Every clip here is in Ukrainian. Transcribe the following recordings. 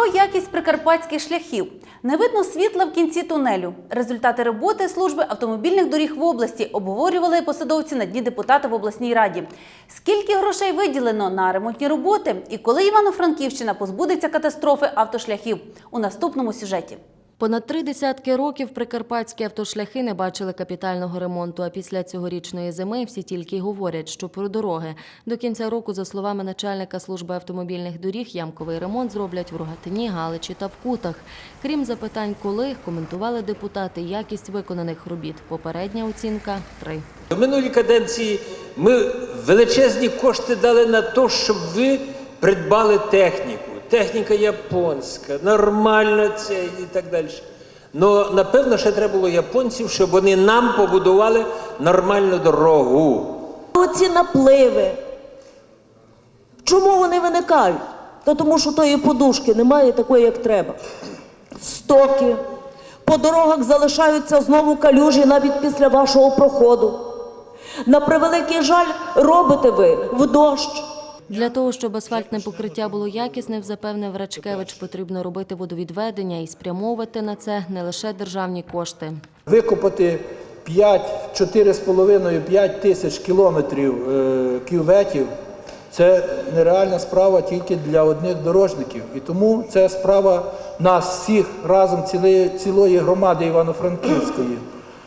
Про якість прикарпатських шляхів не видно світла в кінці тунелю. Результати роботи служби автомобільних доріг в області обговорювали посадовці на дні депутата в обласній раді. Скільки грошей виділено на ремонтні роботи і коли Івано-Франківщина позбудеться катастрофи автошляхів у наступному сюжеті. Понад три десятки років прикарпатські автошляхи не бачили капітального ремонту. А після цьогорічної зими всі тільки говорять, що про дороги до кінця року, за словами начальника служби автомобільних доріг, ямковий ремонт зроблять в Рогатині, Галичі та в Кутах. Крім запитань, коли коментували депутати якість виконаних робіт. Попередня оцінка три. В минулій каденції ми величезні кошти дали на те, щоб ви придбали техніку. Техніка японська, нормально це і так далі. Ну, напевно, ще треба було японців, щоб вони нам побудували нормальну дорогу. Оці напливи. Чому вони виникають? Та тому що тої подушки немає такої, як треба. Стоки. По дорогах залишаються знову калюжі навіть після вашого проходу. На превеликий жаль, робите ви в дощ. Для того, щоб асфальтне покриття було якісним, запевнив Рачкевич, потрібно робити водовідведення і спрямовувати на це не лише державні кошти. Викопати 5, 4,5-5 тисяч кілометрів е, кюветів це нереальна справа тільки для одних дорожників. І тому це справа нас всіх разом цілої громади Івано-Франківської.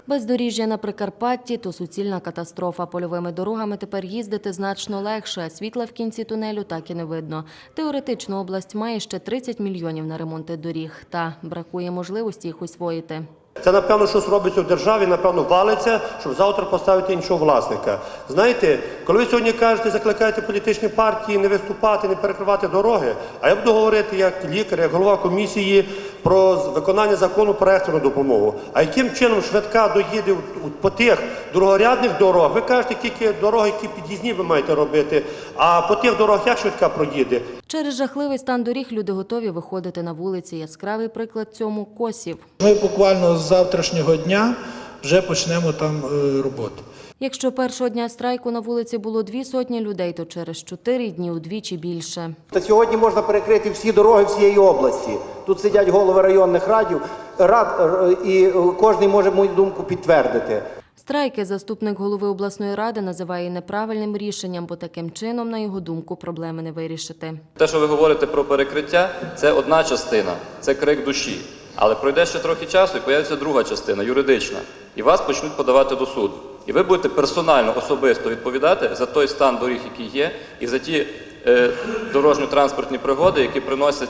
Бездоріжжя на Прикарпатті то суцільна катастрофа. Польовими дорогами тепер їздити значно легше. Світла в кінці тунелю так і не видно. Теоретично область має ще 30 мільйонів на ремонти доріг, та бракує можливості їх освоїти. Це, напевно, щось робиться в державі, напевно, валиться, щоб завтра поставити іншого власника. Знаєте, коли ви сьогодні кажете, закликаєте політичні партії не виступати, не перекривати дороги, а я буду говорити як лікар, як голова комісії про виконання закону про екстрену допомогу. А яким чином швидка доїде по тих другорядних дорогах? Ви кажете, тільки дороги, які під'їзні ви маєте робити, а по тих дорогах як швидка проїде? Через жахливий стан доріг люди готові виходити на вулиці. Яскравий приклад цьому косів. Ми буквально з завтрашнього дня вже почнемо там е, роботу. Якщо першого дня страйку на вулиці було дві сотні людей, то через чотири дні удвічі більше. Та сьогодні можна перекрити всі дороги всієї області. Тут сидять голови районних радів, рад, і е, кожен може мою думку підтвердити. Страйки заступник голови обласної ради називає неправильним рішенням, бо таким чином, на його думку, проблеми не вирішити. Те, що ви говорите про перекриття, це одна частина, це крик душі. Але пройде ще трохи часу і появиться друга частина, юридична, і вас почнуть подавати до суду. І ви будете персонально особисто відповідати за той стан доріг, який є, і за ті е, дорожньо-транспортні пригоди, які приносять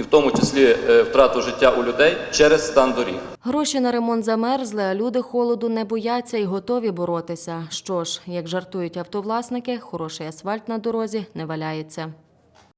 і в тому числі е, втрату життя у людей через стан доріг. Гроші на ремонт замерзли, а люди холоду не бояться і готові боротися. Що ж, як жартують автовласники, хороший асфальт на дорозі не валяється.